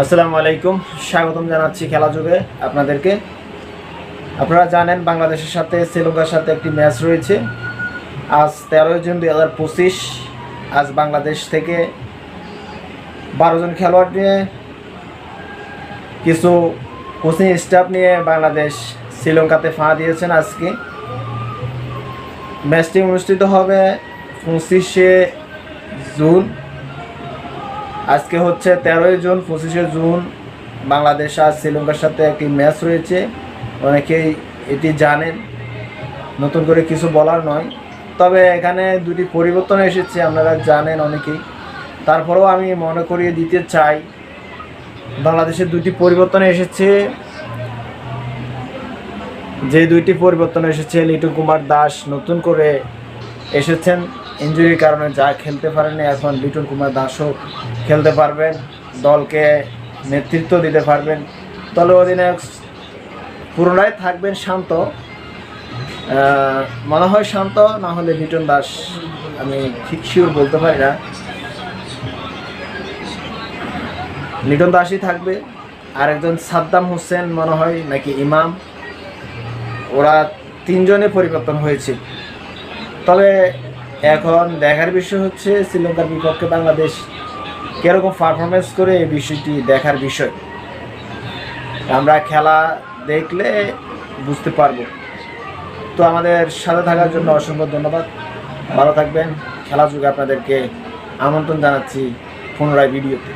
আসসালামু আলাইকুম। স্বাগতম জানাচ্ছি খেলা যুগে আপনাদেরকে। আপনারা জানেন বাংলাদেশের সাথে শ্রীলঙ্কার সাথে একটি ম্যাচ রয়েছে। আজ তেরোই জুন দুই হাজার পঁচিশ। আজ বাংলাদেশ থেকে বারো জন খেলোয়াড় নিয়ে, কিছু কোচিং স্টাফ নিয়ে বাংলাদেশ শ্রীলঙ্কাতে ফা দিয়েছেন আজকে। ম্যাচটি অনুষ্ঠিত হবে পঁচিশে জুন আজকে হচ্ছে তেরোই জুন, পঁচিশে জুন বাংলাদেশ আর শ্রীলঙ্কার সাথে একটি ম্যাচ রয়েছে। অনেকেই এটি জানেন, নতুন করে কিছু বলার নয়। তবে এখানে দুটি পরিবর্তন এসেছে, আপনারা জানেন অনেকেই। তারপরেও আমি মনে করিয়ে দিতে চাই, বাংলাদেশের দুটি পরিবর্তন এসেছে। যে দুইটি পরিবর্তন এসেছে লিটু কুমার দাস নতুন করে এসেছেন। ইঞ্জুরির কারণে যা খেলতে পারেনি, এখন লিটন কুমার দাসও খেলতে পারবেন, দলকে নেতৃত্ব দিতে পারবেন। দলের অধিনায়ক পুরোটাই থাকবেন শান্ত। মনে হয় শান্ত, না হলে লিটন দাস, আমি ঠিক শিওর বলতে পারি না। লিটন দাসই থাকবে। আর একজন সাদ্দাম হোসেন মনে হয় নাকি ইমাম। ওরা তিনজনে পরিবর্তন হয়েছে। তবে এখন দেখার বিষয় হচ্ছে শ্রীলঙ্কার বিপক্ষে বাংলাদেশ কীরকম পারফরমেন্স করে এই বিষয়টি দেখার বিষয়। আমরা খেলা দেখলে বুঝতে পারব। তো আমাদের সাথে থাকার জন্য অসংখ্য ধন্যবাদ। ভালো থাকবেন। খেলা যুগে আপনাদেরকে আমন্ত্রণ জানাচ্ছি পুনরায় ভিডিওতে।